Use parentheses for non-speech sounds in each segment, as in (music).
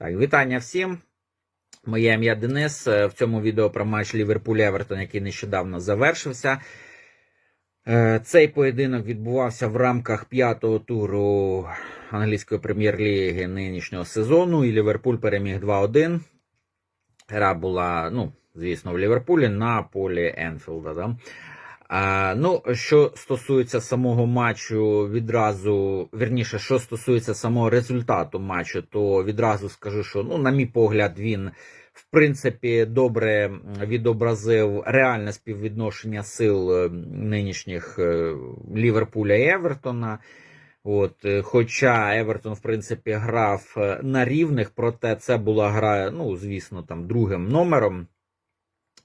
Так, вітання всім. Моє ім'я Денис. Е, В цьому відео про матч Ліверпуль Евертон, який нещодавно завершився. Е, Цей поєдинок відбувався в рамках п'ятого туру англійської прем'єр-ліги нинішнього сезону. І Ліверпуль переміг 2-1. Гра була, ну, звісно, в Ліверпулі на полі Енфілда. Да? Ну, що стосується самого матчу, відразу вірніше, що стосується самого результату матчу, то відразу скажу, що ну, на мій погляд, він в принципі добре відобразив реальне співвідношення сил е, нинішніх е, Ліверпуля і Евертона. От, е, хоча Евертон, в принципі, грав на рівних, проте це була гра, ну, звісно, там другим номером.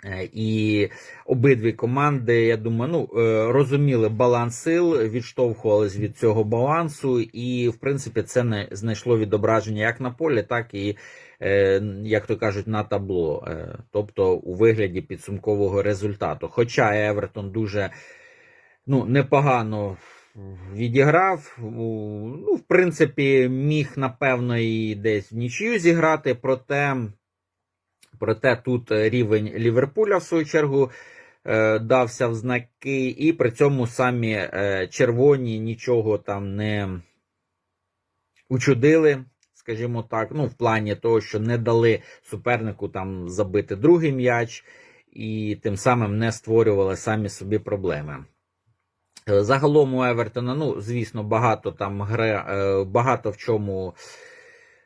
Е, І обидві команди, я думаю, ну е, розуміли баланс сил, відштовхувались від цього балансу, і в принципі це не знайшло відображення як на полі, так і, е, як то кажуть, на табло, тобто у вигляді підсумкового результату. Хоча Евертон дуже ну, непогано відіграв, ну, в принципі, міг напевно і десь в нічию зіграти, проте. Проте тут е, рівень Ліверпуля, в свою чергу, е, дався в знаки, і при цьому самі е, червоні нічого там не учудили, скажімо так, ну, в плані того, що не дали супернику там забити другий м'яч, і тим самим не створювали самі собі проблеми. Загалом у Евертона, ну, звісно, багато там гри, багато в чому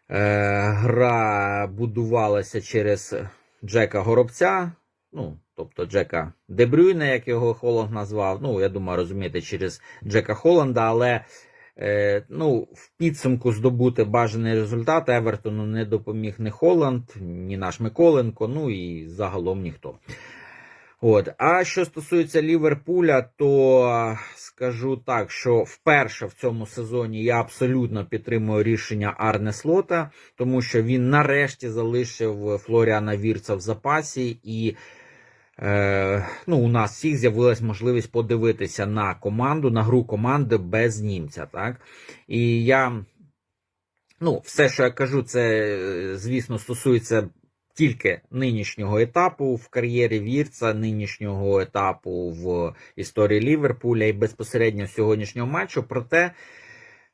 гра будувалася через Джека Горобця, ну, тобто Джека Дебрюйна, як його Холланд назвав. Ну, я думаю, розумієте, через Джека Холланда, але е, ну, в підсумку здобути бажаний результат Евертону не допоміг ні Холланд, ні наш Миколенко, ну і загалом ніхто. От. А що стосується Ліверпуля, то скажу так, що вперше в цьому сезоні я абсолютно підтримую рішення Арне Слота, тому що він нарешті залишив Флоріана Вірца в запасі, і е, ну, у нас всіх з'явилась можливість подивитися на команду, на гру команди без німця. Так? І я. Ну, все, що я кажу, це, е, звісно, стосується тільки нинішнього етапу в кар'єрі Вірца, нинішнього етапу в історії Ліверпуля і безпосередньо сьогоднішнього матчу. Проте,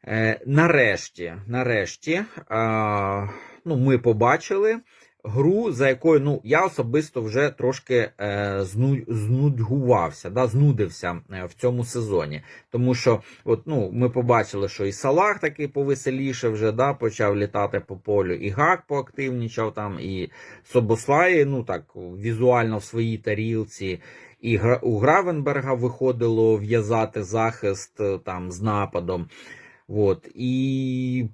е, нарешті, нарешті, ну, ми побачили гру, за якою ну, я особисто вже трошки е, зну, знудгувався, да, знудився е, в цьому сезоні. Тому що от, ну, ми побачили, що і Салах такий повеселіше вже да, почав літати по полю, і Гак поактивнічав там, і Собослай, ну так, візуально в своїй тарілці. І у Гравенберга виходило в'язати захист е, там з нападом. От, і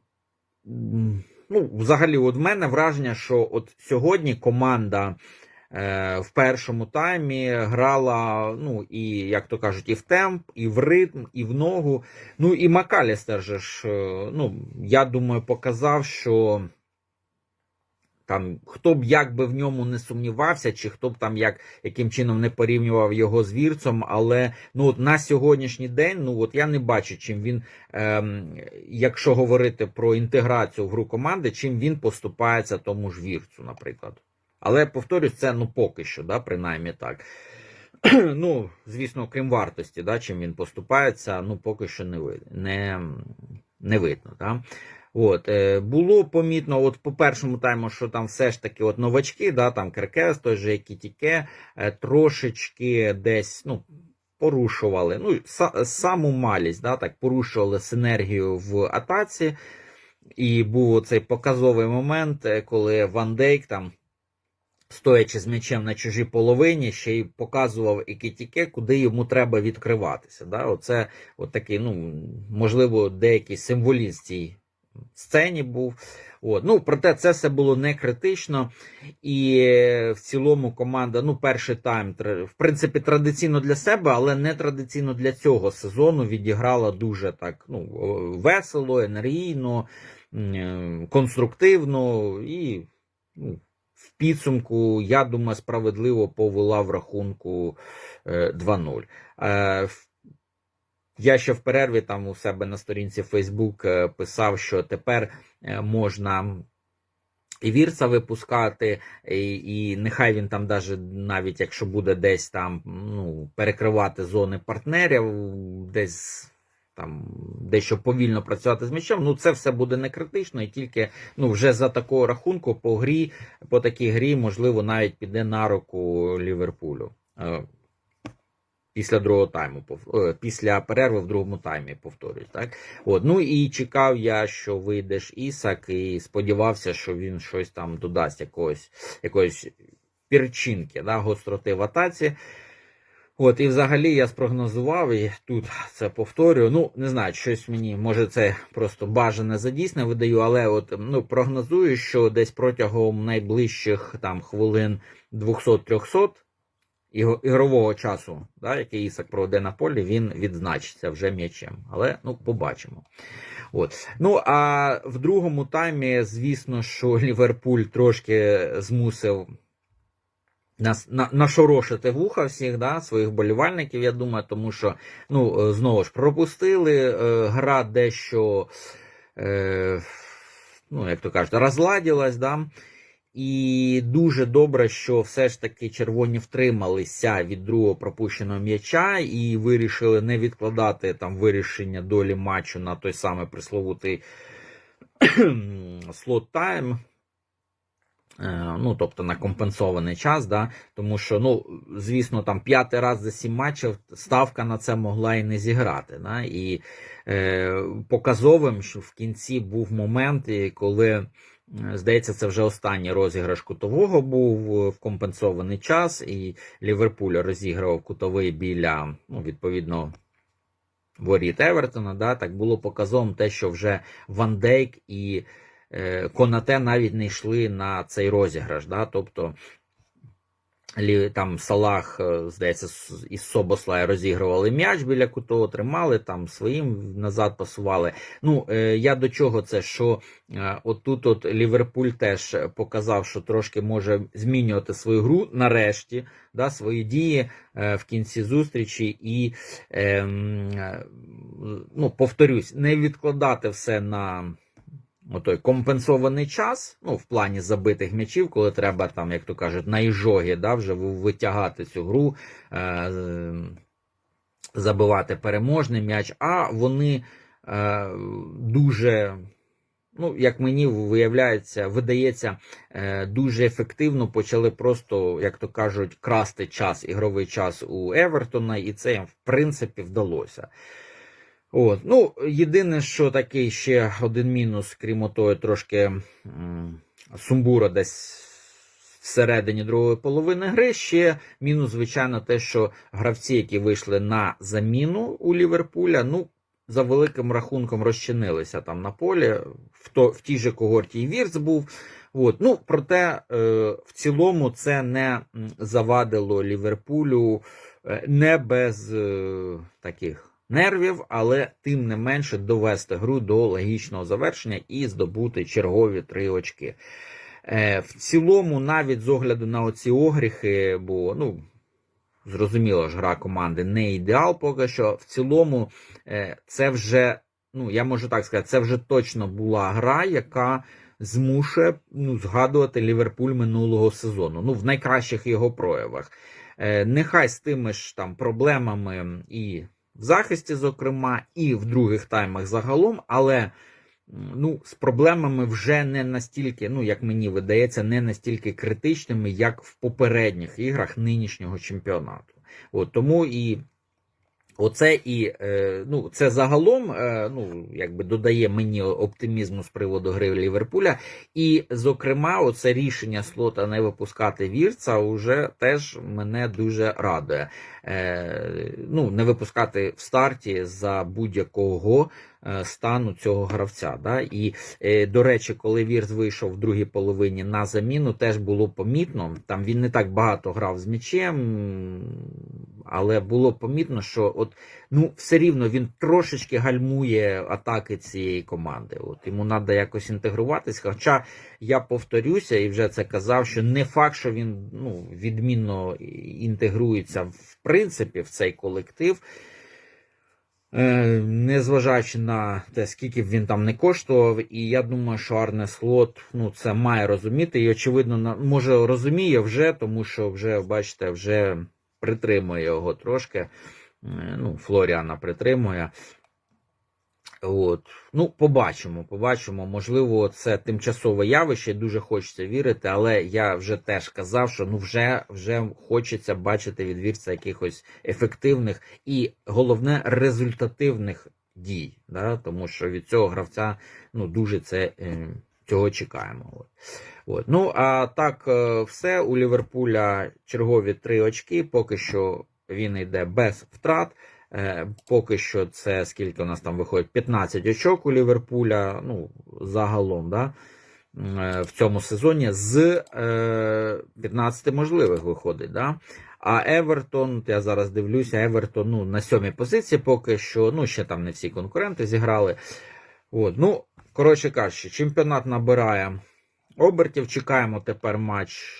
ну, взагалі, от мене враження, що от сьогодні команда е, в першому таймі грала, ну, і, як то кажуть, і в темп, і в ритм, і в ногу. Ну, і Макалістер же ж, е, ну, я думаю, показав, що там хто б як би в ньому не сумнівався, чи хто б там як яким чином не порівнював його з вірцем, але ну от на сьогоднішній день, ну от я не бачу, чим він, ем, якщо говорити про інтеграцію в гру команди, чим він поступається тому ж вірцю, наприклад. Але повторюсь, це ну поки що, да, принаймні так. (clears throat) ну, звісно, крім вартості, да, чим він поступається, ну поки що не, ви- не, не видно. Да? От, е, було помітно, от по першому тайму, що там все ж таки от новачки, да, там Керкес, той же Кітіке, е, трошечки десь ну, порушували. Ну, са, саму малість, да, так, порушували синергію в атаці. І був цей показовий момент, е, коли Ван Дейк там. Стоячи з м'ячем на чужій половині, ще й показував Екітіке, куди йому треба відкриватися. Да? Оце от такий, ну, можливо, деякий символізм цій сцені був. От. Ну, проте це все було не критично. І е, в цілому команда, ну, перший тайм, в принципі, традиційно для себе, але не традиційно для цього сезону відіграла дуже так ну, е, весело, енергійно, е, конструктивно і ну, в підсумку, я думаю, справедливо повела в рахунку е, 2-0. Е, в- Я ще в перерві там у себе на сторінці Facebook е, писав, що тепер е, можна і Вірца випускати, і, і нехай він там даже, навіть якщо буде десь там ну, перекривати зони партнерів, десь там дещо повільно працювати з м'ячем, ну це все буде не критично, і тільки ну, вже за такого рахунку по грі, по такій грі, можливо, навіть піде на руку Ліверпулю. Після другого тайму, е, після перерви в другому таймі, повторюсь, так? От, ну і чекав я, що вийдеш Ісак, і сподівався, що він щось там додасть якогось, якоїсь пірчинки, да, гостроти в атаці. От, і взагалі я спрогнозував, і тут це повторюю. Ну, не знаю, щось мені, може, це просто бажане за дійсне видаю, але от ну, прогнозую, що десь протягом найближчих там хвилин 200-300 іго- ігрового часу, да, який Ісак проведе на полі, він відзначиться вже м'ячем. Але ну, побачимо. От. Ну, а в другому таймі, звісно, що (laughs) Ліверпуль трошки змусив нас на, нашорошити вуха всіх, да, своїх болівальників, я думаю, тому що ну, е, знову ж пропустили, е, гра дещо, е, ну, як то кажуть, розладілась, да. І дуже добре, що все ж таки червоні втрималися від другого пропущеного м'яча і вирішили не відкладати там вирішення долі матчу на той самий присловутий (clears throat) слот тайм. Е, Ну, тобто на компенсований час, да? тому що, ну, звісно, там п'ятий раз за сім матчів ставка на це могла і не зіграти. Да? І е, показовим, що в кінці був момент, коли, здається, це вже останній розіграш кутового був е, в компенсований час, і Ліверпуль розіграв кутовий біля, ну, відповідно, воріт Евертона. Да? Так було показом те, що вже Ван Дейк і е, Конате навіть не йшли на цей розіграш. Да? Тобто там Салах, е, здається, із Собослая розігрували м'яч біля кутового, тримали, там своїм назад пасували. Ну, е, я до чого це, що е, отут от Ліверпуль теж показав, що трошки може змінювати свою гру нарешті, да, свої дії в кінці зустрічі і, ем, ну, повторюсь, не відкладати все на отой компенсований час, ну, в плані забитих м'ячів, коли треба там, як то кажуть, на іжогі, да, вже витягати цю гру, е, забивати переможний м'яч, а вони е, дуже. Ну, як мені виявляється, видається, е, дуже ефективно почали просто, як то кажуть, красти час, ігровий час у Евертона, і це їм в принципі вдалося. От. Ну, єдине, що такий ще один мінус, крім того, трошки сумбура десь всередині другої половини гри. Ще мінус, звичайно, те, що гравці, які вийшли на заміну у Ліверпуля, ну, за великим рахунком розчинилися там на полі. В, то, в тій же когорті і Вірц був. От. Ну, проте, е, в цілому, це не завадило Ліверпулю е, не без е, таких нервів, але тим не менше довести гру до логічного завершення і здобути чергові три очки. Е, в цілому, навіть з огляду на оці огріхи, бо ну. Зрозуміло ж, гра команди не ідеал поки що. В цілому, е, це вже, ну я можу так сказати, це вже точно була гра, яка змушує ну, згадувати Ліверпуль минулого сезону. Ну, в найкращих його проявах. Е, Нехай з тими ж там проблемами і в захисті, зокрема, і в других таймах загалом, але ну, з проблемами вже не настільки, ну як мені видається, не настільки критичними, як в попередніх іграх нинішнього чемпіонату. От тому і. Оце і е, ну, це загалом е, ну, якби додає мені оптимізму з приводу гри Ліверпуля. І, зокрема, оце рішення слота не випускати вірца вже теж мене дуже радує. Е, ну, не випускати в старті за будь-якого стану цього гравця. Да? І, до речі, коли Вірц вийшов в другій половині на заміну, теж було помітно. Там він не так багато грав з м'ячем, але було помітно, що от, ну, все рівно він трошечки гальмує атаки цієї команди. От Йому треба якось інтегруватись. Хоча я повторюся і вже це казав, що не факт, що він ну, відмінно інтегрується в принципі в цей колектив. Е, Незважаючи на те, скільки б він там не коштував, і я думаю, що Арне Слот ну, це має розуміти. І, очевидно, може розуміє вже, тому що вже, бачите, вже притримує його трошки. Е, Ну, Флоріана притримує. От. Ну, побачимо, побачимо. Можливо, це тимчасове явище, дуже хочеться вірити, але я вже теж казав, що ну вже, вже хочеться бачити від вірця якихось ефективних і головне результативних дій. Да? Тому що від цього гравця ну, дуже це, е, цього чекаємо. От. Ну, а так, е, все. У Ліверпуля чергові три очки. Поки що він йде без втрат. Е, Поки що це скільки у нас там виходить? 15 очок у Ліверпуля, ну, загалом, да? е, в цьому сезоні з е, 15 можливих виходить. Да? А Евертон, я зараз дивлюся, Евертон ну, на сьомій позиції поки що, ну, ще там не всі конкуренти зіграли. От, ну, коротше кажучи, чемпіонат набирає обертів. Чекаємо тепер матч.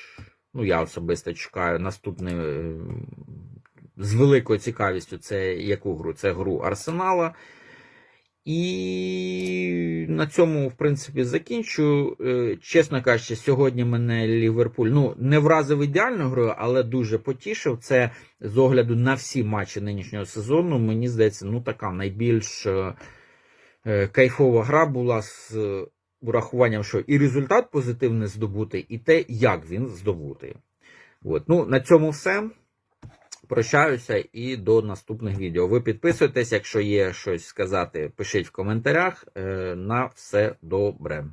Ну, я особисто чекаю наступний е, з великою цікавістю. Це яку гру? Це гру Арсенала. І на цьому, в принципі, закінчу. Е, Чесно кажучи, сьогодні мене Ліверпуль ну, не вразив ідеальною грою, але дуже потішив. Це з огляду на всі матчі нинішнього сезону. Мені здається, ну така найбільш е, кайфова гра була з е, урахуванням, що і результат позитивний здобутий, і те, як він здобутий. От. Ну, на цьому все. Прощаюся і до наступних відео. Ви підписуйтесь, якщо є щось сказати, пишіть в коментарях. Е, На все добре.